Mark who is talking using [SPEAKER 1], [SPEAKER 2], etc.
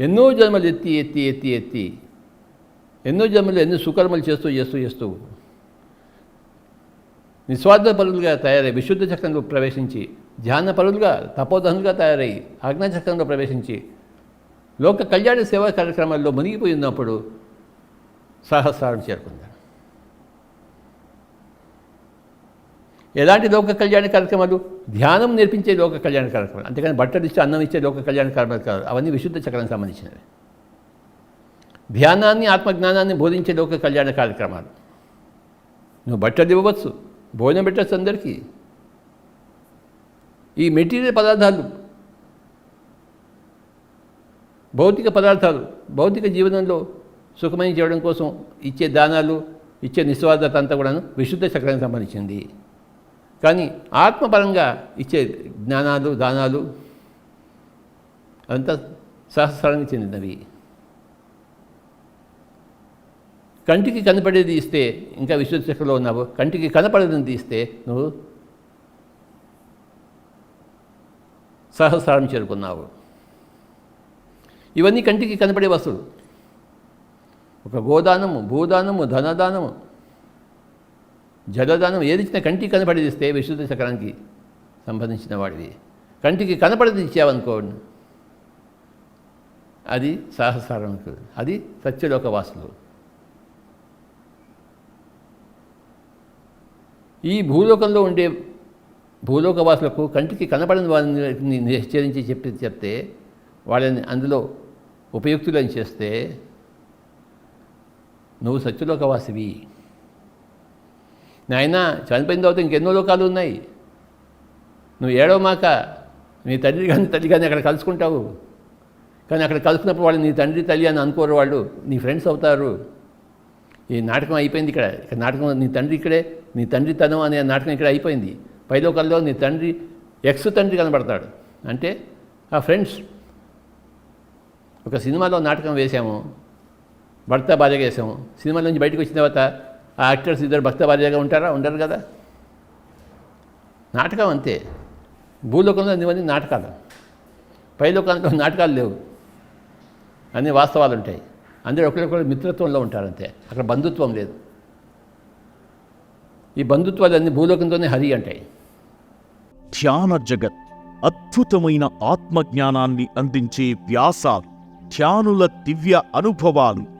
[SPEAKER 1] ఎన్నో జన్మలు ఎత్తి ఎత్తి ఎత్తి ఎత్తి. ఎన్నో జన్మలు ఎన్నో సుకర్మలు చేస్తూ చేస్తూ చేస్తూ. నిస్వార్థ పరులుగా తయారై విశుద్ధ చక్రంలో ప్రవేశించి ధ్యాన పరులుగా తపోధనులుగా తయారై చక్రంలో ప్రవేశించి లోక కళ్యాణ సేవా కార్యక్రమాల్లో మునిగిపోయి ఉన్నప్పుడు చేరుకుందాం. ఎలాంటి లోక కళ్యాణ కార్యక్రమాలు ధ్యానం నేర్పించే లోక కళ్యాణ కార్యక్రమాలు అంతేకాని బట్టలు ఇచ్చి అన్నం ఇచ్చే లోక కళ్యాణ కార్యక్రమాలు కాదు. అవన్నీ విశుద్ధ చక్రానికి సంబంధించినవి. ధ్యానాన్ని ఆత్మజ్ఞానాన్ని బోధించే లోక కళ్యాణ కార్యక్రమాలు. నువ్వు బట్టలు ఇవ్వవచ్చు భోజనం పెట్టచ్చు అందరికీ. ఈ మెటీరియల్ పదార్థాలు భౌతిక పదార్థాలు భౌతిక జీవనంలో సుఖమయం చేయడం కోసం ఇచ్చే దానాలు ఇచ్చే నిస్వార్థత అంతా కూడాను విశుద్ధ చక్రానికి సంబంధించింది. కానీ ఆత్మపరంగా ఇచ్చే జ్ఞానాలు దానాలు అంతా సహస్రానికి చెందినవి. కంటికి కనపడేది ఇస్తే ఇంకా విశుద్ధ ఉన్నావు. కంటికి కనపడేది ఇస్తే నువ్వు సహస్రారం చేరుకున్నావు. ఇవన్నీ కంటికి కనపడే వస్తువులు. ఒక గోదానము భూదానము ధనదానము జలదానం ఏదిచ్చినా కంటికి కనపడేది ఇస్తే విశుద్ధ చక్రానికి సంబంధించిన వాడివి. కంటికి కనపడేది ఇచ్చావనుకోండి అది సహస్రారం అది సత్యలోక వాసులు ఈ భూలోకంలో ఉండే భూలోకవాసులకు కంటికి కనపడని వారిని నిశ్చయించి చెప్పి చెప్తే వాళ్ళని అందులో ఉపయుక్తులని చేస్తే నువ్వు సత్యలోకవాసివి. నాయన చనిపోయిన తర్వాత ఇంకెన్నో లోకాలు ఉన్నాయి. నువ్వు ఏడో మాక నీ తండ్రి కానీ తల్లి కానీ అక్కడ కలుసుకుంటావు. కానీ అక్కడ కలుసుకున్నప్పుడు వాళ్ళు నీ తండ్రి తల్లి అని అనుకోరు వాళ్ళు. నీ ఫ్రెండ్స్ అవుతారు. ఈ నాటకం అయిపోయింది ఇక్కడ. ఇక్కడ నాటకం నీ తండ్రి ఇక్కడే నీ తండ్రి తనం అనే నాటకం ఇక్కడ అయిపోయింది. పైలోకల్లో నీ తండ్రి ఎక్స్ తండ్రి కనబడతాడు. అంటే ఆ ఫ్రెండ్స్ ఒక సినిమాలో నాటకం వేసాము. భర్త భార్యగా వేసాము సినిమా నుంచి బయటకు వచ్చిన తర్వాత ఆ యాక్టర్స్ ఇద్దరు భక్త భార్యగా ఉంటారా? ఉండరు కదా? నాటకం అంతే. భూలోకంలో ఇవన్నీ నాటకాలు? పైలోకంలో నాటకాలు లేవు. అన్ని వాస్తవాలు ఉంటాయి. అందరూ ఒకరికొకరు మిత్రత్వంలో ఉంటారంతే అక్కడ బంధుత్వం లేదు. ఈ బంధుత్వాలన్నీ భూలోకంతోనే హరి అంటాయి.
[SPEAKER 2] ధ్యాన జగత్ అద్భుతమైన ఆత్మజ్ఞానాన్ని అందించే వ్యాసాలు ధ్యానుల దివ్య అనుభవాలు.